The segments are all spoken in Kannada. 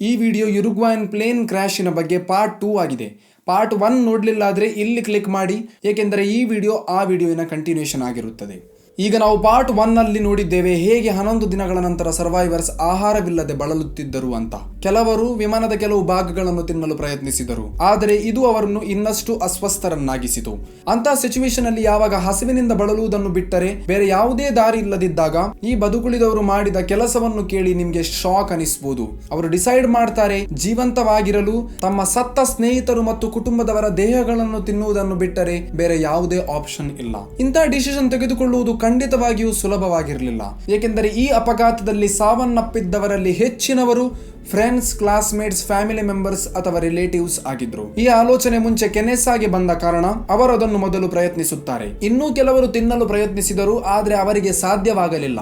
ಈ ವಿಡಿಯೋ ಯುರುಗ್ವಾಯನ್ ಪ್ಲೇನ್ ಕ್ರ್ಯಾಶಿನ ಬಗ್ಗೆ ಪಾರ್ಟ್ ಟೂ ಆಗಿದೆ. ಪಾರ್ಟ್ ಒನ್ ನೋಡಲಿಲ್ಲ ಆದರೆ ಇಲ್ಲಿ ಕ್ಲಿಕ್ ಮಾಡಿ, ಏಕೆಂದರೆ ಈ ವಿಡಿಯೋ ಆ ವಿಡಿಯೋವಿನ ಕಂಟಿನ್ಯೂಷನ್ ಆಗಿರುತ್ತದೆ. ಈಗ ನಾವು ಪಾರ್ಟ್ ಒನ್ನಲ್ಲಿ ನೋಡಿದ್ದೇವೆ ಹೇಗೆ ಹನ್ನೊಂದು ದಿನಗಳ ನಂತರ ಸರ್ವೈವರ್ಸ್ ಆಹಾರವಿಲ್ಲದೆ ಬಳಲುತ್ತಿದ್ದರು ಅಂತ. ಕೆಲವರು ವಿಮಾನದ ಕೆಲವು ಭಾಗಗಳನ್ನು ತಿನ್ನಲು ಪ್ರಯತ್ನಿಸಿದರು. ಆದರೆ ಇದು ಅವರನ್ನು ಇನ್ನಷ್ಟು ಅಸ್ವಸ್ಥರನ್ನಾಗಿಸಿತು. ಅಂತಹ ಸಿಚುವೇಶನ್ ಅಲ್ಲಿ ಯಾವಾಗ ಹಸಿವಿನಿಂದ ಬಳಲುವುದನ್ನು ಬಿಟ್ಟರೆ ಬೇರೆ ಯಾವುದೇ ದಾರಿ ಇಲ್ಲದಿದ್ದಾಗ ಈ ಬದುಕುಳಿದವರು ಮಾಡಿದ ಕೆಲಸವನ್ನು ಕೇಳಿ ನಿಮ್ಗೆ ಶಾಕ್ ಅನಿಸಬಹುದು ಅವರು ಡಿಸೈಡ್ ಮಾಡ್ತಾರೆ ಜೀವಂತವಾಗಿರಲು ತಮ್ಮ ಸತ್ತ ಸ್ನೇಹಿತರು ಮತ್ತು ಕುಟುಂಬದವರ ದೇಹಗಳನ್ನು ತಿನ್ನುವುದನ್ನು ಬಿಟ್ಟರೆ ಬೇರೆ ಯಾವುದೇ ಆಪ್ಷನ್ ಇಲ್ಲ. ಇಂತಹ ಡಿಸಿಷನ್ ತೆಗೆದುಕೊಳ್ಳುವುದು ಖಂಡಿತವಾಗಿಯೂ ಸುಲಭವಾಗಿರಲಿಲ್ಲ. ಏಕೆಂದರೆ ಈ ಅಪಘಾತದಲ್ಲಿ ಸಾವನ್ನಪ್ಪಿದ್ದವರಲ್ಲಿ ಹೆಚ್ಚಿನವರು ಫ್ರೆಂಡ್ಸ್, ಕ್ಲಾಸ್ಮೇಟ್ಸ್, ಫ್ಯಾಮಿಲಿ ಮೆಂಬರ್ಸ್ ಅಥವಾ ರಿಲೇಟಿವ್ಸ್ ಆಗಿದ್ರು. ಈ ಆಲೋಚನೆ ಮುಂಚೆ ಕೆನೆಸ್ಸಾಗಿ ಬಂದ ಕಾರಣ ಅವರು ಅದನ್ನು ಮೊದಲು ಪ್ರಯತ್ನಿಸುತ್ತಾರೆ. ಇನ್ನೂ ಕೆಲವರು ತಿನ್ನಲು ಪ್ರಯತ್ನಿಸಿದರು, ಆದರೆ ಅವರಿಗೆ ಸಾಧ್ಯವಾಗಲಿಲ್ಲ.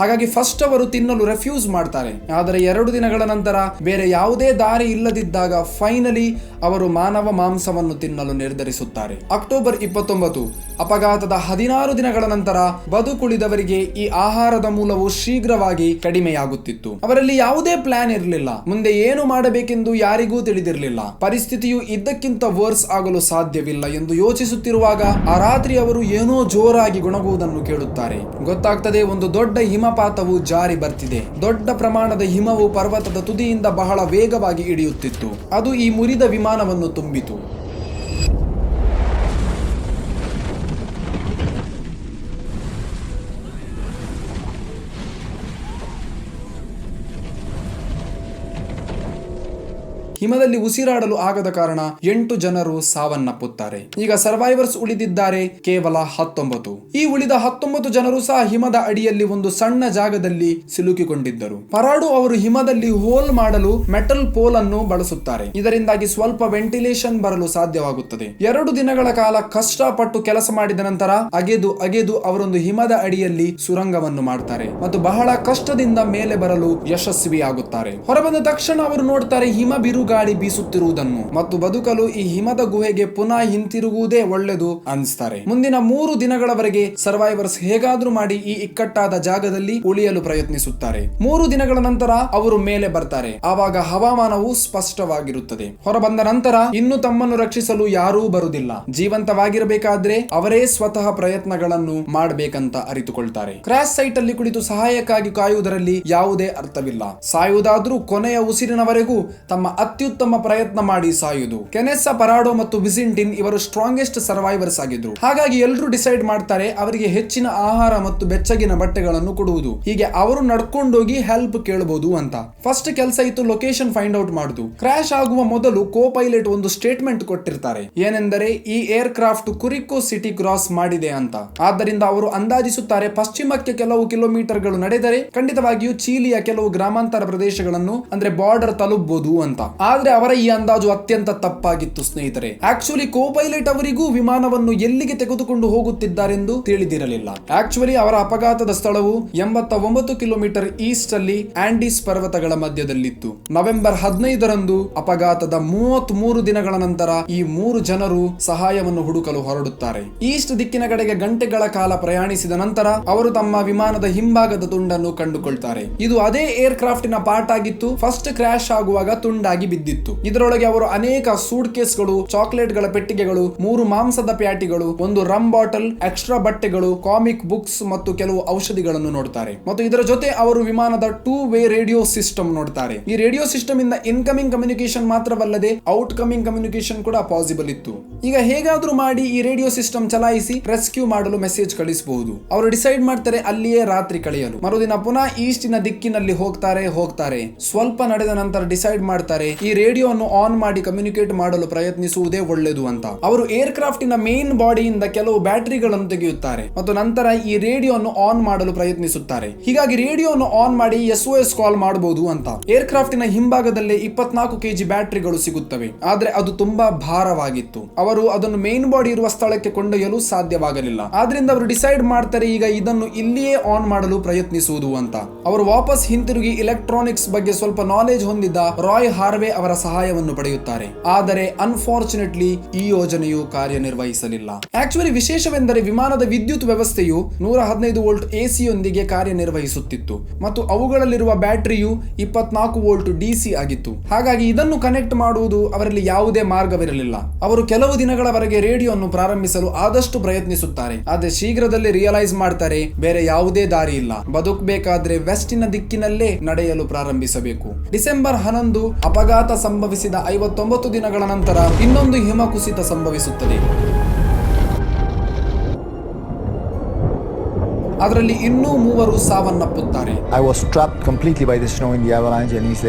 ಹಾಗಾಗಿ ಫಸ್ಟ್ ಅವರು ತಿನ್ನಲು ರೆಫ್ಯೂಸ್ ಮಾಡ್ತಾರೆ. ಆದರೆ ಎರಡು ದಿನಗಳ ನಂತರ ಬೇರೆ ಯಾವುದೇ ದಾರಿ ಇಲ್ಲದಿದ್ದಾಗ ಫೈನಲಿ ಅವರು ಮಾನವ ಮಾಂಸವನ್ನು ತಿನ್ನಲು ನಿರ್ಧರಿಸುತ್ತಾರೆ. ಅಕ್ಟೋಬರ್ ಇಪ್ಪತ್ತೊಂಬತ್ತು, ಅಪಘಾತದ ಹದಿನಾರು ದಿನಗಳ ನಂತರ ಬದುಕುಳಿದವರಿಗೆ ಈ ಆಹಾರದ ಮೂಲವು ಶೀಘ್ರವಾಗಿ ಕಡಿಮೆಯಾಗುತ್ತಿತ್ತು. ಅವರಲ್ಲಿ ಯಾವುದೇ ಪ್ಲಾನ್ ಇರಲಿಲ್ಲ. ಮುಂದೆ ಏನು ಮಾಡಬೇಕೆಂದು ಯಾರಿಗೂ ತಿಳಿದಿರಲಿಲ್ಲ. ಪರಿಸ್ಥಿತಿಯು ಇದ್ದಕ್ಕಿಂತ ವರ್ಸ್ ಆಗಲು ಸಾಧ್ಯವಿಲ್ಲ ಎಂದು ಯೋಚಿಸುತ್ತಿರುವಾಗ ಆ ರಾತ್ರಿ ಅವರು ಏನೋ ಜೋರಾಗಿ ಗುಣಗುವುದನ್ನು ಕೇಳುತ್ತಾರೆ. ಗೊತ್ತಾಗ್ತದೆ ಒಂದು ದೊಡ್ಡ ಹಿಮಪಾತವು ಜಾರಿ ಬರ್ತಿದೆ. ದೊಡ್ಡ ಪ್ರಮಾಣದ ಹಿಮವು ಪರ್ವತದ ತುದಿಯಿಂದ ಬಹಳ ವೇಗವಾಗಿ ಇಳಿಯುತ್ತಿತ್ತು. ಅದು ಈ ಮುರಿದ ವಿಮಾನವನ್ನು ತುಂಬಿತು. ಹಿಮದಲ್ಲಿ ಉಸಿರಾಡಲು ಆಗದ ಕಾರಣ ಎಂಟು ಜನರು ಸಾವನ್ನಪ್ಪುತ್ತಾರೆ. ಈಗ ಸರ್ವೈವರ್ಸ್ ಉಳಿದಿದ್ದಾರೆ, ಕೇವಲ ಹತ್ತೊಂಬತ್ತು. ಈ ಉಳಿದ ಹತ್ತೊಂಬತ್ತು ಜನರು ಸಹ ಹಿಮದ ಅಡಿಯಲ್ಲಿ ಒಂದು ಸಣ್ಣ ಜಾಗದಲ್ಲಿ ಸಿಲುಕಿಕೊಂಡಿದ್ದರು. ಪರಾಡು ಅವರು ಹಿಮದಲ್ಲಿ ಹೋಲ್ ಮಾಡಲು ಮೆಟಲ್ ಪೋಲ್ ಅನ್ನು ಬಳಸುತ್ತಾರೆ. ಇದರಿಂದಾಗಿ ಸ್ವಲ್ಪ ವೆಂಟಿಲೇಷನ್ ಬರಲು ಸಾಧ್ಯವಾಗುತ್ತದೆ. ಎರಡು ದಿನಗಳ ಕಾಲ ಕಷ್ಟಪಟ್ಟು ಕೆಲಸ ಮಾಡಿದ ನಂತರ ಅಗೆದು ಅಗೆದು ಅವರೊಂದು ಹಿಮದ ಅಡಿಯಲ್ಲಿ ಸುರಂಗವನ್ನು ಮಾಡ್ತಾರೆ ಮತ್ತು ಬಹಳ ಕಷ್ಟದಿಂದ ಮೇಲೆ ಬರಲು ಯಶಸ್ವಿಯಾಗುತ್ತಾರೆ. ಹೊರಬಂದ ತಕ್ಷಣ ಅವರು ನೋಡ್ತಾರೆ ಹಿಮ ಬಿರುಗಾಳಿ ಬೀಸುತ್ತಿರುವುದನ್ನು ಮತ್ತು ಬದುಕಲು ಈ ಹಿಮದ ಗುಹೆಗೆ ಪುನಃ ಹಿಂತಿರುಗುವುದೇ ಒಳ್ಳೆದು ಅನಿಸ್ತಾರೆ. ಮುಂದಿನ ಮೂರು ದಿನಗಳವರೆಗೆ ಸರ್ವೈವರ್ಸ್ ಹೇಗಾದ್ರೂ ಮಾಡಿ ಈ ಇಕ್ಕಟ್ಟಾದ ಜಾಗದಲ್ಲಿ ಉಳಿಯಲು ಪ್ರಯತ್ನಿಸುತ್ತಾರೆ. ಮೂರು ದಿನಗಳ ನಂತರ ಅವರು ಮೇಲೆ ಬರ್ತಾರೆ. ಆವಾಗ ಹವಾಮಾನವು ಸ್ಪಷ್ಟವಾಗಿರುತ್ತದೆ. ಹೊರಬಂದ ನಂತರ ಇನ್ನು ತಮ್ಮನ್ನು ರಕ್ಷಿಸಲು ಯಾರೂ ಬರುವುದಿಲ್ಲ. ಜೀವಂತವಾಗಿರಬೇಕಾದ್ರೆ ಅವರೇ ಸ್ವತಃ ಪ್ರಯತ್ನಗಳನ್ನು ಮಾಡಬೇಕಂತ ಅರಿತುಕೊಳ್ತಾರೆ. ಕ್ರಾಶ್ ಸೈಟ್ ಅಲ್ಲಿ ಕುಳಿತು ಸಹಾಯಕ್ಕಾಗಿ ಕಾಯುವುದರಲ್ಲಿ ಯಾವುದೇ ಅರ್ಥವಿಲ್ಲ. ಸಾಯುವುದಾದ್ರೂ ಕೊನೆಯ ಉಸಿರಿನವರೆಗೂ ತಮ್ಮ ಅತ್ಯುತ್ತಮ ಪ್ರಯತ್ನ ಮಾಡಿ ಸಾಯುವುದು ಕೆನೆಸ್ಸಾ, ಪರಾಡೋ ಮತ್ತು ವಿಸಿಂಟಿನ್ ಇವರು ಸ್ಟ್ರಾಂಗೆಸ್ಟ್ ಸರ್ವೈವರ್ಸ್ ಆಗಿದ್ರು. ಹಾಗಾಗಿ ಎಲ್ಲರೂ ಡಿಸೈಡ್ ಮಾಡ್ತಾರೆ ಅವರಿಗೆ ಹೆಚ್ಚಿನ ಆಹಾರ ಮತ್ತು ಬೆಚ್ಚಗಿನ ಬಟ್ಟೆಗಳನ್ನು ಕೊಡುವುದು. ಹೀಗೆ ಅವರು ನಡ್ಕೊಂಡೋಗಿ ಹೆಲ್ಪ್ ಕೇಳಬಹುದು ಅಂತ. ಫಸ್ಟ್ ಕೆಲಸ ಇತ್ತು ಲೊಕೇಶನ್ ಫೈಂಡ್ ಔಟ್ ಮಾಡುದು. ಕ್ರಾಶ್ ಆಗುವ ಮೊದಲು ಕೋ ಪೈಲಟ್ ಒಂದು ಸ್ಟೇಟ್ಮೆಂಟ್ ಕೊಟ್ಟಿರ್ತಾರೆ. ಏನೆಂದರೆ, ಈ aircraft Curico city cross ಮಾಡಿದೆ ಅಂತ. ಆದ್ದರಿಂದ ಅವರು ಅಂದಾಜಿಸುತ್ತಾರೆ, ಪಶ್ಚಿಮಕ್ಕೆ ಕೆಲವು ಕಿಲೋಮೀಟರ್ಗಳು ನಡೆದರೆ ಖಂಡಿತವಾಗಿಯೂ ಚೀಲಿಯ ಕೆಲವು ಗ್ರಾಮಾಂತರ ಪ್ರದೇಶಗಳನ್ನು, ಅಂದ್ರೆ ಬಾರ್ಡರ್ ತಲುಪಬಹುದು ಅಂತ. ಆದ್ರೆ ಅವರ ಈ ಅಂದಾಜು ಅತ್ಯಂತ ತಪ್ಪಾಗಿತ್ತು, ಸ್ನೇಹಿತರೆ. ಆಕ್ಚುಲಿ ಕೋ ಪೈಲಟ್ ಅವರಿಗೂ ವಿಮಾನವನ್ನು ಎಲ್ಲಿಗೆ ತೆಗೆದುಕೊಂಡು ಹೋಗುತ್ತಿದ್ದಾರೆಂದು ತಿಳಿದಿರಲಿಲ್ಲ. ಆಕ್ಚುಲಿ ಅವರ ಅಪಘಾತದ ಸ್ಥಳವು ಎಂಬತ್ತ ಒಂಬತ್ತು ಕಿಲೋಮೀಟರ್ ಈಸ್ಟ್ ಅಲ್ಲಿ ಆಂಡೀಸ್ ಪರ್ವತಗಳ ಮಧ್ಯದಲ್ಲಿತ್ತು. ನವೆಂಬರ್ ಹದಿನೈದರಂದು ಅಪಘಾತದ ಮೂವತ್ತ್ ಮೂರು ದಿನಗಳ ನಂತರ ಈ ಮೂರು ಜನರು ಸಹಾಯವನ್ನು ಹುಡುಕಲು ಹೊರಡುತ್ತಾರೆ. ಈಸ್ಟ್ ದಿಕ್ಕಿನ ಕಡೆಗೆ ಗಂಟೆಗಳ ಕಾಲ ಪ್ರಯಾಣಿಸಿದ ನಂತರ ಅವರು ತಮ್ಮ ವಿಮಾನದ ಹಿಂಭಾಗದ ತುಂಡನ್ನು ಕಂಡುಕೊಳ್ತಾರೆ. ಇದು ಅದೇ ಏರ್ ಪಾರ್ಟ್ ಆಗಿತ್ತು. ಫಸ್ಟ್ ಕ್ರಾಶ್ ಆಗುವಾಗ ತುಂಡಾಗಿ ಬಿದ್ದಿತ್ತು ಇದರೊಳಗೆ ಅವರು ಅನೇಕ ಸೂಟ್ ಕೇಸ್ಗಳು ಚಾಕ್ಲೇಟ್ಗಳ ಪೆಟ್ಟಿಗೆಗಳು, ಮೂರು ಮಾಂಸದ ಪ್ಯಾಟಿಗಳು, ಒಂದು ರಮ್ ಬಾಟಲ್ ಎಕ್ಸ್ಟ್ರಾ ಬಟ್ಟೆಗಳು ಕಾಮಿಕ್ ಬುಕ್ಸ್ ಮತ್ತು ಕೆಲವು ಔಷಧಿಗಳನ್ನು ನೋಡ್ತಾರೆ. ಮತ್ತು ಇದರ ಜೊತೆ ಅವರು ವಿಮಾನದ ಟೂ ವೇ ರೇಡಿಯೋ ಸಿಸ್ಟಮ್ ನೋಡ್ತಾರೆ. ಈ ರೇಡಿಯೋ ಸಿಸ್ಟಮ್ ಇಂದ ಇನ್ಕಮಿಂಗ್ ಕಮ್ಯುನಿಕೇಶನ್ ಮಾತ್ರವಲ್ಲದೆ ಔಟ್ ಕಮಿಂಗ್ ಕಮ್ಯುನಿಕೇಶನ್ ಕೂಡ ಪಾಸಿಬಲ್ ಇತ್ತು. ಈಗ ಹೇಗಾದ್ರೂ ಮಾಡಿ ಈ ರೇಡಿಯೋ ಸಿಸ್ಟಮ್ ಚಲಾಯಿಸಿ ರೆಸ್ಕ್ಯೂ ಮಾಡಲು ಮೆಸೇಜ್ ಕಳಿಸಬಹುದು ಅವರು ಡಿಸೈಡ್ ಮಾಡ್ತಾರೆ ಅಲ್ಲಿಯೇ ರಾತ್ರಿ ಕಳೆಯಲು. ಮರುದಿನ ಪುನಃ ಈಸ್ಟಿನ ದಿಕ್ಕಿನಲ್ಲಿ ಹೋಗ್ತಾರೆ ಹೋಗ್ತಾರೆ. ಸ್ವಲ್ಪ ನಡೆದ ನಂತರ ಡಿಸೈಡ್ ಮಾಡ್ತಾರೆ ರೇಡಿಯೋವನ್ನು ಆನ್ ಮಾಡಿ ಕಮ್ಯುನಿಕೇಟ್ ಮಾಡಲು ಪ್ರಯತ್ನಿಸುವುದೇ ಒಳ್ಳೆಯದು ಅಂತ. ಅವರು ಏರ್ ಕ್ರಾಫ್ಟಿನ ಮೇನ್ ಬಾಡಿಯಿಂದ ಕೆಲವು ಬ್ಯಾಟರಿಗಳನ್ನು ತೆಗೆಯುತ್ತಾರೆ ಮತ್ತು ನಂತರ ಈ ರೇಡಿಯೋವನ್ನು ಆನ್ ಮಾಡಲು ಪ್ರಯತ್ನಿಸುತ್ತಾರೆ. ಹೀಗಾಗಿ ರೇಡಿಯೋವನ್ನು ಆನ್ ಮಾಡಿ ಎಸ್ ಒ ಎಸ್ ಕಾಲ್ ಮಾಡಬಹುದು ಅಂತ. ಏರ್ ಕ್ರಾಫ್ಟಿನ ಹಿಂಭಾಗದಲ್ಲಿ ಇಪ್ಪತ್ನಾಲ್ಕು ಕೆಜಿ ಬ್ಯಾಟರಿಗಳು ಸಿಗುತ್ತವೆ. ಆದ್ರೆ ಅದು ತುಂಬಾ ಭಾರವಾಗಿತ್ತು. ಅವರು ಅದನ್ನು ಮೇನ್ ಬಾಡಿ ಇರುವ ಸ್ಥಳಕ್ಕೆ ಕೊಂಡೊಯ್ಯಲು ಸಾಧ್ಯವಾಗಲಿಲ್ಲ. ಆದ್ರಿಂದ ಅವರು ಡಿಸೈಡ್ ಮಾಡ್ತಾರೆ ಈಗ ಇದನ್ನು ಇಲ್ಲಿಯೇ ಆನ್ ಮಾಡಲು ಪ್ರಯತ್ನಿಸುವುದು ಅಂತ. ಅವರು ವಾಪಸ್ ಹಿಂತಿರುಗಿ ಇಲೆಕ್ಟ್ರಾನಿಕ್ಸ್ ಬಗ್ಗೆ ಸ್ವಲ್ಪ ನಾಲೆಜ್ ಹೊಂದಿದ್ದ ರಾಯ್ ಹಾರ್ವೆ ಮಾತ್ರವೇ ಅವರ ಸಹಾಯವನ್ನು ಪಡೆಯುತ್ತಾರೆ. ಆದರೆ ಅನ್ಫಾರ್ಚುನೇಟ್ಲಿ ಈ ಯೋಜನೆಯು ಕಾರ್ಯನಿರ್ವಹಿಸಲಿಲ್ಲ. ಆಕ್ಚುಲಿ ವಿಶೇಷವೆಂದರೆ ವಿಮಾನದ ವಿದ್ಯುತ್ ವ್ಯವಸ್ಥೆಯು ನೂರ ಹದಿನೈದು ವೋಲ್ಟ್ ಎಸಿಯೊಂದಿಗೆ ಕಾರ್ಯನಿರ್ವಹಿಸುತ್ತಿತ್ತು. ಮತ್ತು ಅವುಗಳಲ್ಲಿರುವ ಬ್ಯಾಟರಿಯು ಇಪ್ಪತ್ನಾಲ್ಕು ವೋಲ್ಟ್ ಡಿಸಿ ಆಗಿತ್ತು. ಹಾಗಾಗಿ ಇದನ್ನು ಕನೆಕ್ಟ್ ಮಾಡುವುದು ಅವರಲ್ಲಿ ಯಾವುದೇ ಮಾರ್ಗವಿರಲಿಲ್ಲ. ಅವರು ಕೆಲವು ದಿನಗಳವರೆಗೆ ರೇಡಿಯೋ ಅನ್ನು ಪ್ರಾರಂಭಿಸಲು ಆದಷ್ಟು ಪ್ರಯತ್ನಿಸುತ್ತಾರೆ. ಆದರೆ ಶೀಘ್ರದಲ್ಲೇ ರಿಯಲೈಸ್ ಮಾಡ್ತಾರೆ, ಬೇರೆ ಯಾವುದೇ ದಾರಿ ಇಲ್ಲ. ಬದುಕಬೇಕಾದ್ರೆ ವೆಸ್ಟಿನ ದಿಕ್ಕಿನಲ್ಲೇ ನಡೆಯಲು ಪ್ರಾರಂಭಿಸಬೇಕು. ಡಿಸೆಂಬರ್ ಹನ್ನೊಂದು, ಅಪಘಾತ ಸಂಭವಿಸಿದ ಐವತ್ತೊಂಬತ್ತು ದಿನಗಳ ನಂತರ ಇನ್ನೊಂದು ಹಿಮಕುಸಿತ ಸಂಭವಿಸುತ್ತದೆ ಅದರಲ್ಲಿ ಇನ್ನೂ ಮೂವರು ಸಾವನ್ನಪ್ಪುತ್ತಾರೆ I was trapped completely by the snow in the avalanche, and it's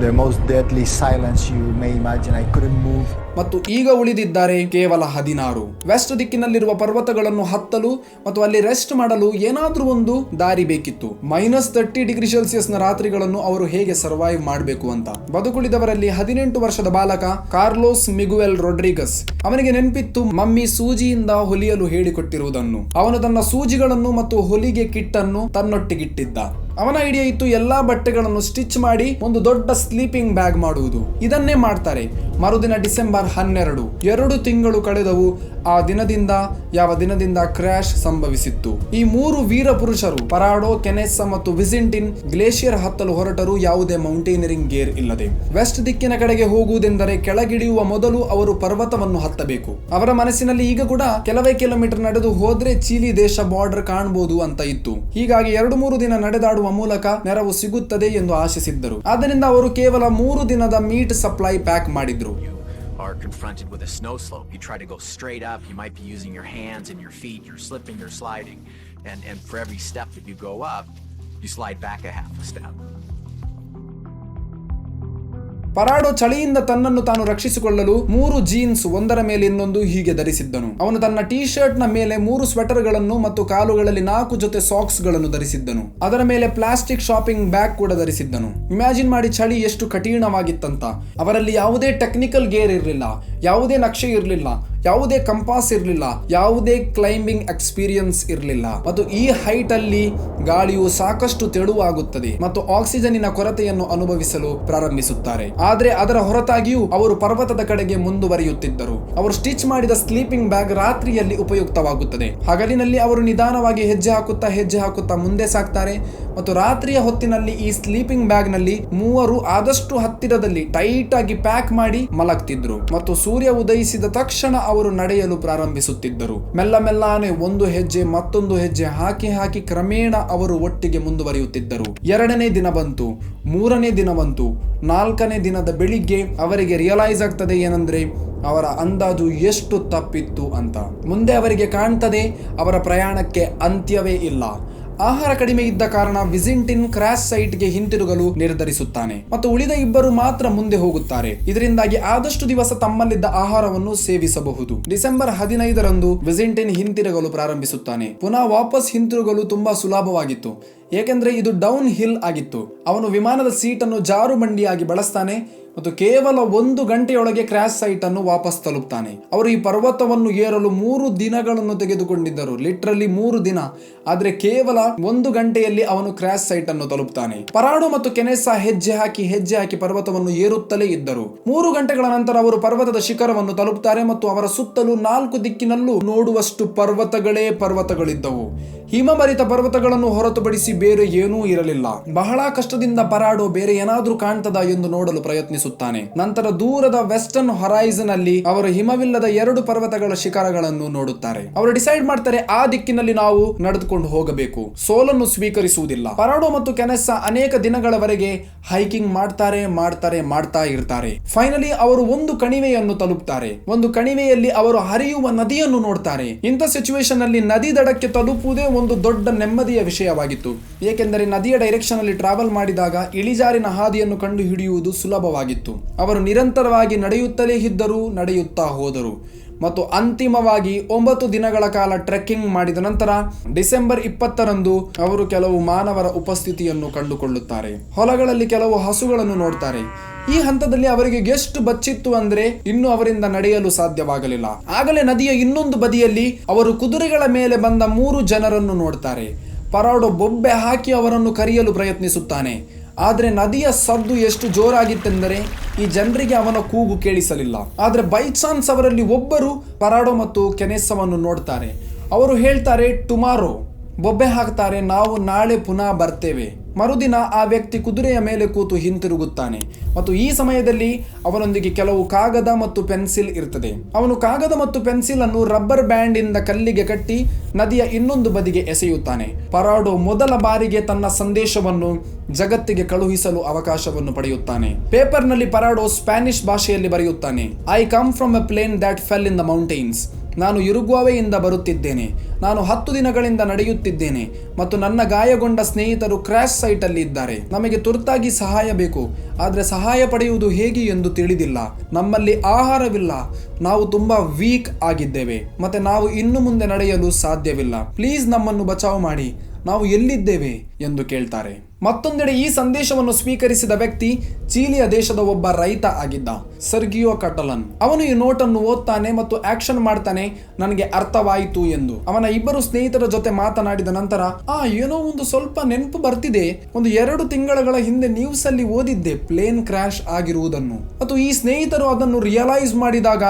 the most deadly silence you may imagine. I couldn't move. ಮತ್ತು ಈಗ ಉಳಿದಿದ್ದಾರೆ ಕೇವಲ ಹದಿನಾರು. ವೆಸ್ಟ್ ದಿಕ್ಕಿನಲ್ಲಿರುವ ಪರ್ವತಗಳನ್ನು ಹತ್ತಲು ಮತ್ತು ಅಲ್ಲಿ ರೆಸ್ಟ್ ಮಾಡಲು ಏನಾದರೂ ಒಂದು ದಾರಿ ಬೇಕಿತ್ತು. ಮೈನಸ್ ತರ್ಟಿ ಡಿಗ್ರಿ ಸೆಲ್ಸಿಯಸ್ನ ರಾತ್ರಿಗಳನ್ನು ಅವರು ಹೇಗೆ ಸರ್ವೈವ್ ಮಾಡಬೇಕು ಅಂತ. ಬದುಕುಳಿದವರಲ್ಲಿ ಹದಿನೆಂಟು ವರ್ಷದ ಬಾಲಕ ಕಾರ್ಲೋಸ್ ಮಿಗುವೆಲ್ ರೊಡ್ರಿಗಸ್. ಅವನಿಗೆ ನೆನಪಿತ್ತು ಮಮ್ಮಿ ಸೂಜಿಯಿಂದ ಹೊಲಿಯಲು ಹೇಳಿಕೊಟ್ಟಿರುವುದನ್ನು. ಅವನು ತನ್ನ ಸೂಜಿಗಳನ್ನು ಮತ್ತು ಹೊಲಿಗೆ ಕಿಟ್ ಅನ್ನು ತನ್ನೊಟ್ಟಿಗಿಟ್ಟಿದ್ದ. ಅವನ ಐಡಿಯಾ ಇತ್ತು ಎಲ್ಲಾ ಬಟ್ಟೆಗಳನ್ನು ಸ್ಟಿಚ್ ಮಾಡಿ ಒಂದು ದೊಡ್ಡ ಸ್ಲೀಪಿಂಗ್ ಬ್ಯಾಗ್ ಮಾಡುವುದು. ಇದನ್ನೇ ಮಾಡ್ತಾರೆ. ಮರುದಿನ ಡಿಸೆಂಬರ್ ಹನ್ನೆರಡು. ಎರಡು ತಿಂಗಳು ಕಳೆದವು. ಆ ದಿನದಿಂದ ಯಾವ ದಿನದಿಂದ ಕ್ರ್ಯಾಶ್ ಸಂಭವಿಸಿತ್ತು. ಈ ಮೂರು ವೀರ ಪುರುಷರು ಪರಾಡೋ, ಕೆನೆಸ್ಸ ಮತ್ತು ವಿಸಿಂಟಿನ್ ಗ್ಲೇಷಿಯರ್ ಹತ್ತಲು ಹೊರಟರು ಯಾವುದೇ ಮೌಂಟೇನರಿಂಗ್ ಗೇರ್ ಇಲ್ಲದೆ. ವೆಸ್ಟ್ ದಿಕ್ಕಿನ ಕಡೆಗೆ ಹೋಗುವುದೆಂದರೆ ಕೆಳಗಿಳಿಯುವ ಮೊದಲು ಅವರು ಪರ್ವತವನ್ನು ಹತ್ತಬೇಕು. ಅವರ ಮನಸ್ಸಿನಲ್ಲಿ ಈಗ ಕೂಡ ಕೆಲವೇ ಕಿಲೋಮೀಟರ್ ನಡೆದು ಹೋದ್ರೆ ಚೀಲಿ ದೇಶ ಬಾರ್ಡರ್ ಕಾಣಬಹುದು ಅಂತ ಇತ್ತು. ಹೀಗಾಗಿ ಎರಡು ಮೂರು ದಿನ ನಡೆದಾಡುವ ಮೂಲಕ ನೆರವು ಸಿಗುತ್ತದೆ ಎಂದು ಆಶಿಸಿದ್ದರು. ಆದ್ದರಿಂದ ಅವರು ಕೇವಲ ಮೂರು ದಿನದ ಮೀಟ್ ಸಪ್ಲೈ ಪ್ಯಾಕ್ ಮಾಡಿದ್ರು. Are confronted with a snow slope. You try to go straight up, you might be using your hands and your feet, you're slipping, you're sliding. And, and for every step that you go up, you slide back a half a step. Parrado ಚಳಿಯಿಂದ ತನ್ನನ್ನು ತಾನು ರಕ್ಷಿಸಿಕೊಳ್ಳಲು ಮೂರು ಜೀನ್ಸ್ ಒಂದರ ಮೇಲೆ ಇನ್ನೊಂದು ಹೀಗೆ ಧರಿಸಿದ್ದನು. ಅವನು ತನ್ನ ಟಿ ಶರ್ಟ್ನ ಮೇಲೆ ಮೂರು ಸ್ವೆಟರ್ಗಳನ್ನು ಮತ್ತು ಕಾಲುಗಳಲ್ಲಿ ನಾಲ್ಕು ಜೊತೆ ಸಾಕ್ಸ್ಗಳನ್ನು ಧರಿಸಿದ್ದನು. ಅದರ ಮೇಲೆ ಪ್ಲಾಸ್ಟಿಕ್ ಶಾಪಿಂಗ್ ಬ್ಯಾಗ್ ಕೂಡ ಧರಿಸಿದ್ದನು. ಇಮ್ಯಾಜಿನ್ ಮಾಡಿ ಚಳಿ ಎಷ್ಟು ಕಠಿಣವಾಗಿತ್ತಂತ. ಅವರಲ್ಲಿ ಯಾವುದೇ ಟೆಕ್ನಿಕಲ್ ಗೇರ್ ಇರಲಿಲ್ಲ, ಯಾವುದೇ ನಕ್ಷೆ ಇರಲಿಲ್ಲ. ಯಾವುದೇ ಕಂಪಾಸ್ ಇರಲಿಲ್ಲ, ಯಾವುದೇ ಕ್ಲೈಂಬಿಂಗ್ ಎಕ್ಸ್ಪೀರಿಯನ್ಸ್ ಇರಲಿಲ್ಲ. ಮತ್ತು ಈ ಹೈಟ್ ಅಲ್ಲಿ ಗಾಳಿಯು ಸಾಕಷ್ಟು ತೆಳುವಾಗುತ್ತದೆ ಮತ್ತು ಆಕ್ಸಿಜನ್ನಿನ ಕೊರತೆಯನ್ನು ಅನುಭವಿಸಲು ಪ್ರಾರಂಭಿಸುತ್ತಾರೆ. ಆದ್ರೆ ಅದರ ಹೊರತಾಗಿಯೂ ಅವರು ಪರ್ವತದ ಕಡೆಗೆ ಮುಂದುವರಿಯುತ್ತಿದ್ದರು. ಅವರು ಸ್ಟಿಚ್ ಮಾಡಿದ ಸ್ಲೀಪಿಂಗ್ ಬ್ಯಾಗ್ ರಾತ್ರಿಯಲ್ಲಿ ಉಪಯುಕ್ತವಾಗುತ್ತದೆ. ಹಗಲಿನಲ್ಲಿ ಅವರು ನಿಧಾನವಾಗಿ ಹೆಜ್ಜೆ ಹಾಕುತ್ತಾ ಹೆಜ್ಜೆ ಹಾಕುತ್ತಾ ಮುಂದೆ ಸಾಕ್ತಾರೆ ಮತ್ತು ರಾತ್ರಿಯ ಹೊತ್ತಿನಲ್ಲಿ ಈ ಸ್ಲೀಪಿಂಗ್ ಬ್ಯಾಗ್ನಲ್ಲಿ ಮೂವರು ಆದಷ್ಟು ಹತ್ತಿರದಲ್ಲಿ ಟೈಟ್ ಆಗಿ ಪ್ಯಾಕ್ ಮಾಡಿ ಮಲಗ್ತಿದ್ರು. ಮತ್ತು ಸೂರ್ಯ ಉದಯಿಸಿದ ತಕ್ಷಣ ಅವರು ನಡೆಯಲು ಪ್ರಾರಂಭಿಸುತ್ತಿದ್ದರು. ಮೆಲ್ಲ ಮೆಲ್ಲಾನೆ ಒಂದು ಹೆಜ್ಜೆ ಮತ್ತೊಂದು ಹೆಜ್ಜೆ ಹಾಕಿ ಹಾಕಿ ಕ್ರಮೇಣ ಅವರು ಒಟ್ಟಿಗೆ ಮುಂದುವರಿಯುತ್ತಿದ್ದರು. ಎರಡನೇ ದಿನ ಬಂತು, ಮೂರನೇ ದಿನ ಬಂತು, ನಾಲ್ಕನೇ ದಿನದ ಬೆಳಿಗ್ಗೆ ಅವರಿಗೆ ರಿಯಲೈಸ್ ಆಗ್ತದೆ ಏನಂದ್ರೆ ಅವರ ಅಂದಾಜು ಎಷ್ಟು ತಪ್ಪಿತ್ತು ಅಂತ. ಮುಂದೆ ಅವರಿಗೆ ಕಾಣ್ತದೆ ಅವರ ಪ್ರಯಾಣಕ್ಕೆ ಅಂತ್ಯವೇ ಇಲ್ಲ. ಆಹಾರ ಕಡಿಮೆ ಇದ್ದ ಕಾರಣ ವಿಸಿಂಟಿನ್ ಕ್ರಾಶ್ ಸೈಟ್ಗೆ ಹಿಂತಿರುಗಲು ನಿರ್ಧರಿಸುತ್ತಾನೆ. ಮತ್ತು ಉಳಿದ ಇಬ್ಬರು ಮಾತ್ರ ಮುಂದೆ ಹೋಗುತ್ತಾರೆ. ಇದರಿಂದಾಗಿ ಆದಷ್ಟು ದಿವಸ ತಮ್ಮಲ್ಲಿದ್ದ ಆಹಾರವನ್ನು ಸೇವಿಸಬಹುದು. ಡಿಸೆಂಬರ್ ಹದಿನೈದರಂದು ವಿಸಿಂಟಿನ್ ಹಿಂತಿರುಗಲು ಪ್ರಾರಂಭಿಸುತ್ತಾನೆ. ಪುನಃ ವಾಪಸ್ ಹಿಂತಿರುಗಲು ತುಂಬಾ ಸುಲಭವಾಗಿತ್ತು. ಏಕೆಂದ್ರೆ ಇದು ಡೌನ್ ಹಿಲ್ ಆಗಿತ್ತು. ಅವನು ವಿಮಾನದ ಸೀಟನ್ನು ಜಾರು ಬಂಡಿಯಾಗಿ ಬಳಸ್ತಾನೆ. ಮತ್ತು ಕೇವಲ ಒಂದು ಗಂಟೆಯೊಳಗೆ ಕ್ರ್ಯಾಶ್ ಸೈಟ್ ಅನ್ನು ವಾಪಸ್ ತಲುಪ್ತಾನೆ. ಅವರು ಈ ಪರ್ವತವನ್ನು ಏರಲು ಮೂರು ದಿನಗಳನ್ನು ತೆಗೆದುಕೊಂಡಿದ್ದರು. ಲಿಟ್ರಲಿ ಮೂರು ದಿನ. ಆದ್ರೆ ಕೇವಲ ಒಂದು ಗಂಟೆಯಲ್ಲಿ ಅವನು ಕ್ರ್ಯಾಶ್ ಸೈಟ್ ಅನ್ನು ತಲುಪ್ತಾನೆ. ಪರಾಡು ಮತ್ತು ಕೆನೆಸಾ ಹೆಜ್ಜೆ ಹಾಕಿ ಹೆಜ್ಜೆ ಹಾಕಿ ಪರ್ವತವನ್ನು ಏರುತ್ತಲೇ ಇದ್ದರು. ಮೂರು ಗಂಟೆಗಳ ನಂತರ ಅವರು ಪರ್ವತದ ಶಿಖರವನ್ನು ತಲುಪುತ್ತಾರೆ ಮತ್ತು ಅವರ ಸುತ್ತಲೂ ನಾಲ್ಕು ದಿಕ್ಕಿನಲ್ಲೂ ನೋಡುವಷ್ಟು ಪರ್ವತಗಳೇ ಪರ್ವತಗಳಿದ್ದವು. ಹಿಮಭರಿತ ಪರ್ವತಗಳನ್ನು ಹೊರತುಪಡಿಸಿ ಬೇರೆ ಏನೂ ಇರಲಿಲ್ಲ. ಬಹಳ ಕಷ್ಟದಿಂದ ಪರಾಡು ಬೇರೆ ಏನಾದರೂ ಕಾಣ್ತದ ಎಂದು ನೋಡಲು ಪ್ರಯತ್ನಿಸುತ್ತಾನೆ ನಂತರ ದೂರದ ವೆಸ್ಟರ್ನ್ ಹೊರೈಸನ್ ಅಲ್ಲಿ ಅವರು ಹಿಮವಿಲ್ಲದ ಎರಡು ಪರ್ವತಗಳ ಶಿಖರಗಳನ್ನು ನೋಡುತ್ತಾರೆ. ಅವರು ಡಿಸೈಡ್ ಮಾಡ್ತಾರೆ ಆ ದಿಕ್ಕಿನಲ್ಲಿ ನಾವು ನಡೆದುಕೊಂಡು ಹೋಗಬೇಕು. ಸೋಲನ್ನು ಸ್ವೀಕರಿಸುವುದಿಲ್ಲ. ಪರಾಡೋ ಮತ್ತು ಕೆನೆಸ್ಸ ಅನೇಕ ದಿನಗಳವರೆಗೆ ಹೈಕಿಂಗ್ ಮಾಡ್ತಾರೆ ಮಾಡ್ತಾರೆ, ಮಾಡ್ತಾ ಇರ್ತಾರೆ. ಫೈನಲಿ ಅವರು ಒಂದು ಕಣಿವೆಯನ್ನು ತಲುಪುತ್ತಾರೆ ಒಂದು ಕಣಿವೆಯಲ್ಲಿ ಅವರು ಹರಿಯುವ ನದಿಯನ್ನು ನೋಡ್ತಾರೆ. ಇಂಥ ಸಿಚುವೇಶನ್ ಅಲ್ಲಿ ನದಿ ದಡಕ್ಕೆ ತಲುಪುವುದೇ ಒಂದು ದೊಡ್ಡ ನೆಮ್ಮದಿಯ ವಿಷಯವಾಗಿತ್ತು. ಏಕೆಂದರೆ ನದಿಯ ಡೈರೆಕ್ಷನ್ ಅಲ್ಲಿ ಟ್ರಾವೆಲ್ ಮಾಡಿದಾಗ ಇಳಿಜಾರಿನ ಹಾದಿಯನ್ನು ಕಂಡು ಹಿಡಿಯುವುದು ಸುಲಭವಾಗಿತ್ತು ಅವರು ನಿರಂತರವಾಗಿ ನಡೆಯುತ್ತಲೇ ಇದ್ದರು ನಡೆಯುತ್ತಾ ಹೋದರು. ಮತ್ತು ಅಂತಿಮವಾಗಿ ಒಂಬತ್ತು ದಿನಗಳ ಕಾಲ ಟ್ರೆಕ್ಕಿಂಗ್ ಮಾಡಿದ ನಂತರ ಡಿಸೆಂಬರ್ ಇಪ್ಪತ್ತರಂದು ಅವರು ಕೆಲವು ಮಾನವರ ಉಪಸ್ಥಿತಿಯನ್ನು ಕಂಡುಕೊಳ್ಳುತ್ತಾರೆ. ಹೊಲಗಳಲ್ಲಿ ಕೆಲವು ಹಸುಗಳನ್ನು ನೋಡ್ತಾರೆ. ಈ ಹಂತದಲ್ಲಿ ಅವರಿಗೆ ಎಷ್ಟು ಬಚ್ಚಿತ್ತು ಅಂದ್ರೆ ಇನ್ನು ಅವರಿಂದ ನಡೆಯಲು ಸಾಧ್ಯವಾಗಲಿಲ್ಲ. ಆಗಲೇ ನದಿಯ ಇನ್ನೊಂದು ಬದಿಯಲ್ಲಿ ಅವರು ಕುದುರೆಗಳ ಮೇಲೆ ಬಂದ ಮೂರು ಜನರನ್ನು ನೋಡ್ತಾರೆ. ಪರಾಡೋ ಬೊಬ್ಬೆ ಹಾಕಿ ಅವರನ್ನು ಕರೆಯಲು ಪ್ರಯತ್ನಿಸುತ್ತಾನೆ. ಆದರೆ ನದಿಯ ಸದ್ದು ಎಷ್ಟು ಜೋರಾಗಿತ್ತೆಂದರೆ ಈ ಜನರಿಗೆ ಅವನ ಕೂಗು ಕೇಳಿಸಲಿಲ್ಲ. ಆದರೆ ಬೈ ಚಾನ್ಸ್ ಅವರಲ್ಲಿ ಒಬ್ಬರು ಪರಾಡೋ ಮತ್ತು ಕೆನೆಸವನ್ನು ನೋಡ್ತಾರೆ. ಅವರು ಹೇಳ್ತಾರೆ ಟುಮಾರೋ ಬೊಬ್ಬೆ ಹಾಕ್ತಾರೆ, ನಾವು ನಾಳೆ ಪುನಃ ಬರ್ತೇವೆ. ಮರುದಿನ ಆ ವ್ಯಕ್ತಿ ಕುದುರೆಯ ಮೇಲೆ ಕೂತು ಹಿಂತಿರುಗುತ್ತಾನೆ ಮತ್ತು ಈ ಸಮಯದಲ್ಲಿ ಅವನೊಂದಿಗೆ ಕೆಲವು ಕಾಗದ ಮತ್ತು ಪೆನ್ಸಿಲ್ ಇರ್ತದೆ. ಅವನು ಕಾಗದ ಮತ್ತು ಪೆನ್ಸಿಲ್ ಅನ್ನು ರಬ್ಬರ್ ಬ್ಯಾಂಡ್ ಇಂದ ಕಲ್ಲಿಗೆ ಕಟ್ಟಿ ನದಿಯ ಇನ್ನೊಂದು ಬದಿಗೆ ಎಸೆಯುತ್ತಾನೆ. ಪರಾಡೋ ಮೊದಲ ಬಾರಿಗೆ ತನ್ನ ಸಂದೇಶವನ್ನು ಜಗತ್ತಿಗೆ ಕಳುಹಿಸಲು ಅವಕಾಶವನ್ನು ಪಡೆಯುತ್ತಾನೆ. ಪೇಪರ್ನಲ್ಲಿ ಪರಾಡೋ ಸ್ಪ್ಯಾನಿಷ್ ಭಾಷೆಯಲ್ಲಿ ಬರೆಯುತ್ತಾನೆ I come from a plane that fell in the mountains ನಾನು ಇರುಗುವವೆಯಿಂದ ಬರುತ್ತಿದ್ದೇನೆ. ನಾನು ಹತ್ತು ದಿನಗಳಿಂದ ನಡೆಯುತ್ತಿದ್ದೇನೆ ಮತ್ತು ನನ್ನ ಗಾಯಗೊಂಡ ಸ್ನೇಹಿತರು ಕ್ರ್ಯಾಶ್ ಸೈಟಲ್ಲಿ ಇದ್ದಾರೆ. ನಮಗೆ ತುರ್ತಾಗಿ ಸಹಾಯ ಬೇಕು, ಆದರೆ ಸಹಾಯ ಪಡೆಯುವುದು ಹೇಗೆ ಎಂದು ತಿಳಿದಿಲ್ಲ. ನಮ್ಮಲ್ಲಿ ಆಹಾರವಿಲ್ಲ, ನಾವು ತುಂಬಾ ವೀಕ್ ಆಗಿದ್ದೇವೆ, ಮತ್ತೆ ನಾವು ಇನ್ನು ಮುಂದೆ ನಡೆಯಲು ಸಾಧ್ಯವಿಲ್ಲ. ಪ್ಲೀಸ್ ನಮ್ಮನ್ನು ಬಚಾವ್ ಮಾಡಿ, ನಾವು ಎಲ್ಲಿದ್ದೇವೆ ಎಂದು ಕೇಳ್ತಾರೆ. ಮತ್ತೊಂದೆಡೆ ಈ ಸಂದೇಶವನ್ನು ಸ್ವೀಕರಿಸಿದ ವ್ಯಕ್ತಿ ಚೀಲಿಯ ದೇಶದ ಒಬ್ಬ ರೈತ ಆಗಿದ್ದ. ಸರ್ಗಿಯೋ ಕಟಲನ್. ಅವನು ಈ ನೋಟನ್ನು ಓದ್ತಾನೆ ಮತ್ತು ಆಕ್ಷನ್ ಮಾಡ್ತಾನೆ, ನನಗೆ ಅರ್ಥವಾಯಿತು ಎಂದು. ಅವನ ಇಬ್ಬರು ಸ್ನೇಹಿತರ ಜೊತೆ ಮಾತನಾಡಿದ ನಂತರ, ಆ, ಏನೋ ಒಂದು ಸ್ವಲ್ಪ ನೆನಪು ಬರ್ತಿದೆ. ಒಂದು ಎರಡು ತಿಂಗಳ ಹಿಂದೆ ನ್ಯೂಸ್ ಅಲ್ಲಿ ಓದಿದ್ದೆ, ಪ್ಲೇನ್ ಕ್ರಾಶ್ ಆಗಿರುವುದನ್ನು. ಮತ್ತು ಈ ಸ್ನೇಹಿತರು ಅದನ್ನು ರಿಯಲೈಸ್ ಮಾಡಿದಾಗ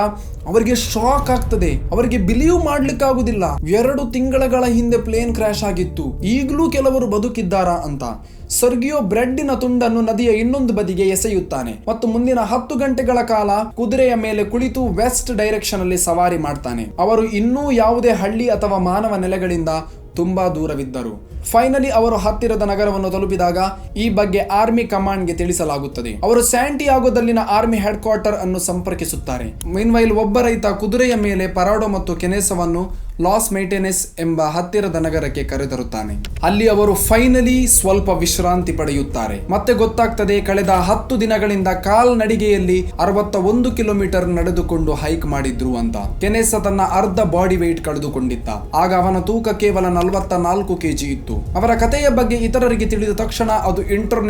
ಅವರಿಗೆ ಶಾಕ್ ಆಗ್ತದೆ. ಅವರಿಗೆ ಬಿಲೀವ್ ಮಾಡ್ಲಿಕ್ಕಾಗುದಿಲ್ಲ. ಎರಡು ತಿಂಗಳ ಹಿಂದೆ ಪ್ಲೇನ್ ಕ್ರಾಶ್ ಆಗಿತ್ತು. ಈಗಲೂ ಕೆಲವರು ಬದುಕಿದ್ದಾರಾ ಅಂತ. ಸರ್ಗಿಯೋ ಬ್ರೆಡ್ಡಿನ ತುಂಡನ್ನು ನದಿಯ ಇನ್ನೊಂದು ಬದಿಗೆ ಎಸೆಯುತ್ತಾನೆ. ಮತ್ತು ಮುಂದಿನ ಹತ್ತು ಗಂಟೆಗಳ ಕಾಲ ಕುದುರೆಯ ಮೇಲೆ ಕುಳಿತು ವೆಸ್ಟ್ ಡೈರೆಕ್ಷನ್ ಅಲ್ಲಿ ಸವಾರಿ ಮಾಡ್ತಾನೆ. ಅವರು ಇನ್ನೂ ಯಾವುದೇ ಹಳ್ಳಿ ಅಥವಾ ಮಾನವ ನೆಲೆಗಳಿಂದ ತುಂಬಾ ದೂರವಿದ್ದರು. ಫೈನಲಿ ಅವರು ಹತ್ತಿರದ ನಗರವನ್ನು ತಲುಪಿದಾಗ ಈ ಬಗ್ಗೆ ಆರ್ಮಿ ಕಮಾಂಡ್ಗೆ ತಿಳಿಸಲಾಗುತ್ತದೆ. ಅವರು ಸ್ಯಾಂಟಿಯಾಗೋದಲ್ಲಿನ ಆರ್ಮಿ ಹೆಡ್ ಕ್ವಾರ್ಟರ್ ಅನ್ನು ಸಂಪರ್ಕಿಸುತ್ತಾರೆ. ಮೀನ್ವೈಲ್ ಒಬ್ಬ ರೈತ ಕುದುರೆಯ ಮೇಲೆ ಪರಾಡೋ ಮತ್ತು ಕೆನೆಸವನ್ನು ಲಾಸ್ ಮೇಂಟೆನೆನ್ಸ್ ಎಂಬ ಹತ್ತಿರದ ನಗರಕ್ಕೆ ಕರೆತರುತ್ತಾನೆ. ಅಲ್ಲಿ ಅವರು ಫೈನಲಿ ಸ್ವಲ್ಪ ವಿಶ್ರಾಂತಿ ಪಡೆಯುತ್ತಾರೆ. ಮತ್ತೆ ಗೊತ್ತಾಗ್ತದೆ, ಕಳೆದ ಹತ್ತು ದಿನಗಳಿಂದ ಕಾಲ್ನಡಿಗೆಯಲ್ಲಿ ಅರವತ್ತ ಒಂದು ಕಿಲೋಮೀಟರ್ ನಡೆದುಕೊಂಡು ಹೈಕ್ ಮಾಡಿದ್ರು ಅಂತ. ಕೆನೆಸ ತನ್ನ ಅರ್ಧ ಬಾಡಿ ವೆಯ್ಟ್ ಕಳೆದುಕೊಂಡಿದ್ದ. ಆಗ ಅವನ ತೂಕ ಕೇವಲ ನಲವತ್ತ ನಾಲ್ಕು ಕೆಜಿ ಇತ್ತು. ಬಂದಿತ್ತು ಅವರ ಕಥೆಯ ಬಗ್ಗೆ ಇತರರಿಗೆ ತಿಳಿದ ತಕ್ಷಣ ಅದು ಇಂಟರ್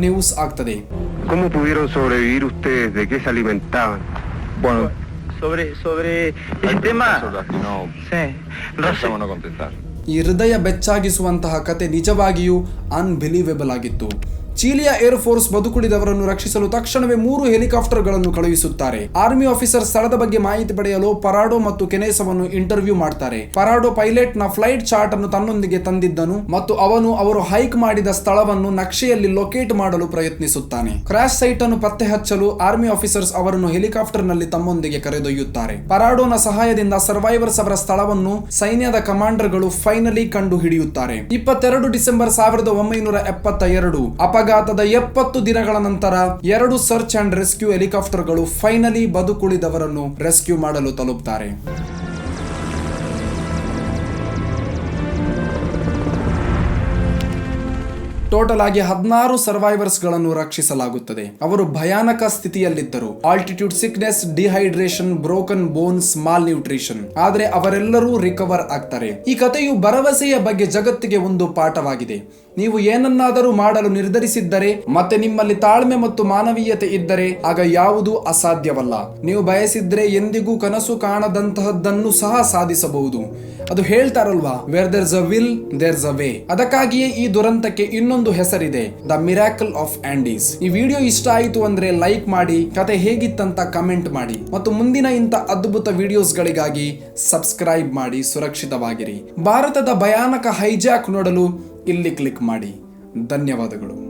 ನ್ಯೂಸ್ ಆಗ್ತದೆ. ಈ ಹೃದಯ ಬೆಚ್ಚಾಗಿಸುವಂತಹ ಕತೆ ನಿಜವಾಗಿಯೂ ಅನ್ಬಿಲೀವೆಬಲ್ ಆಗಿತ್ತು. ಚೀಲಿಯ ಏರ್ ಫೋರ್ಸ್ ಬದುಕುಳಿದವರನ್ನು ರಕ್ಷಿಸಲು ತಕ್ಷಣವೇ ಮೂರು ಹೆಲಿಕಾಪ್ಟರ್ಗಳನ್ನು ಕಳುಹಿಸುತ್ತಾರೆ. ಆರ್ಮಿ ಆಫೀಸರ್ ಸ್ಥಳದ ಬಗ್ಗೆ ಮಾಹಿತಿ ಪಡೆಯಲು ಪರಾಡೋ ಮತ್ತು ಕೆನೆಸವನ್ನು ಇಂಟರ್ವ್ಯೂ ಮಾಡ್ತಾರೆ. ಪರಾಡೋ ಪೈಲಟ್ನ ಫ್ಲೈಟ್ ಚಾರ್ಟ್ ಅನ್ನು ತನ್ನೊಂದಿಗೆ ತಂದಿದ್ದನು ಮತ್ತು ಅವನು ಅವರು ಹೈಕ್ ಮಾಡಿದ ಸ್ಥಳವನ್ನು ನಕ್ಷೆಯಲ್ಲಿ ಲೊಕೇಟ್ ಮಾಡಲು ಪ್ರಯತ್ನಿಸುತ್ತಾನೆ. ಕ್ರಾಶ್ ಸೈಟ್ ಅನ್ನು ಪತ್ತೆ ಹಚ್ಚಲು ಆರ್ಮಿ ಆಫೀಸರ್ಸ್ ಅವರನ್ನು ಹೆಲಿಕಾಪ್ಟರ್ನಲ್ಲಿ ತಮ್ಮೊಂದಿಗೆ ಕರೆದೊಯ್ಯುತ್ತಾರೆ. ಪರಾಡೋನ ಸಹಾಯದಿಂದ ಸರ್ವೈವರ್ಸ್ ಅವರ ಸ್ಥಳವನ್ನು ಸೈನ್ಯದ ಕಮಾಂಡರ್ಗಳು ಫೈನಲಿ ಕಂಡು ಹಿಡಿಯುತ್ತಾರೆ ಇಪ್ಪತ್ತೆರಡು ಡಿಸೆಂಬರ್ ಸಾವಿರದ ಒಂಬೈನೂರ ಎಪ್ಪತ್ತ ಎರಡು ಅಪಘಾತದ ಎಪ್ಪತ್ತು ದಿನಗಳ ನಂತರ ಎರಡು ಸರ್ಚ್ ಅಂಡ್ ರೆಸ್ಕ್ಯೂ ಹೆಲಿಕಾಪ್ಟರ್ಗಳು ಫೈನಲಿ ಬದುಕುಳಿದವರನ್ನು ರೆಸ್ಕ್ಯೂ ಮಾಡಲು ತಲುಪ್ತಾರೆ. ಟೋಟಲ್ ಆಗಿ ಹದಿನಾರು ಸರ್ವೈವರ್ಸ್ಗಳನ್ನು ರಕ್ಷಿಸಲಾಗುತ್ತದೆ. ಅವರು ಭಯಾನಕ ಸ್ಥಿತಿಯಲ್ಲಿದ್ದರು. Altitude sickness dehydration broken bones malnutrition ಆದ್ರೆ ಅವರೆಲ್ಲರೂ ರಿಕವರ್ ಆಗ್ತಾರೆ. ಈ ಕಥೆಯು ಭರವಸೆಯ ಬಗ್ಗೆ ಜಗತ್ತಿಗೆ ಒಂದು ಪಾಠವಾಗಿದೆ. ನೀವು ಏನನ್ನಾದರೂ ಮಾಡಲು ನಿರ್ಧರಿಸಿದ್ದರೆ, ಮತ್ತೆ ನಿಮ್ಮಲ್ಲಿ ತಾಳ್ಮೆ ಮತ್ತು ಮಾನವೀಯತೆ ಇದ್ದರೆ, ಆಗ ಯಾವುದೂ ಅಸಾಧ್ಯವಲ್ಲ. ನೀವು ಬಯಸಿದ್ರೆ ಎಂದಿಗೂ ಕನಸು ಕಾಣದಂತಹದ್ದನ್ನು ಸಹ ಸಾಧಿಸಬಹುದು. ಅದು ಹೇಳ್ತಾರಲ್ವಾ where there's a will there's a way ಅದಕ್ಕಾಗಿಯೇ ಈ ದುರಂತಕ್ಕೆ ಇನ್ನೊಂದು ಹೆಸರಿದೆ ದ ಮಿರಾಕಲ್ ಆಫ್ ಆಂಡೀಸ್ ಈ ವಿಡಿಯೋ ಇಷ್ಟ ಆಯಿತು ಅಂದ್ರೆ ಲೈಕ್ ಮಾಡಿ, ಕತೆ ಹೇಗಿತ್ತಂತ ಕಮೆಂಟ್ ಮಾಡಿ. ಮತ್ತು ಮುಂದಿನ ಇಂಥ ಅದ್ಭುತ ವಿಡಿಯೋಸ್ಗಳಿಗಾಗಿ ಸಬ್ಸ್ಕ್ರೈಬ್ ಮಾಡಿ, ಸುರಕ್ಷಿತವಾಗಿರಿ. ಭಾರತದ ಭಯಾನಕ ಹೈಜಾಕ್ ನೋಡಲು ಇಲ್ಲಿ ಕ್ಲಿಕ್ ಮಾಡಿ. ಧನ್ಯವಾದಗಳು.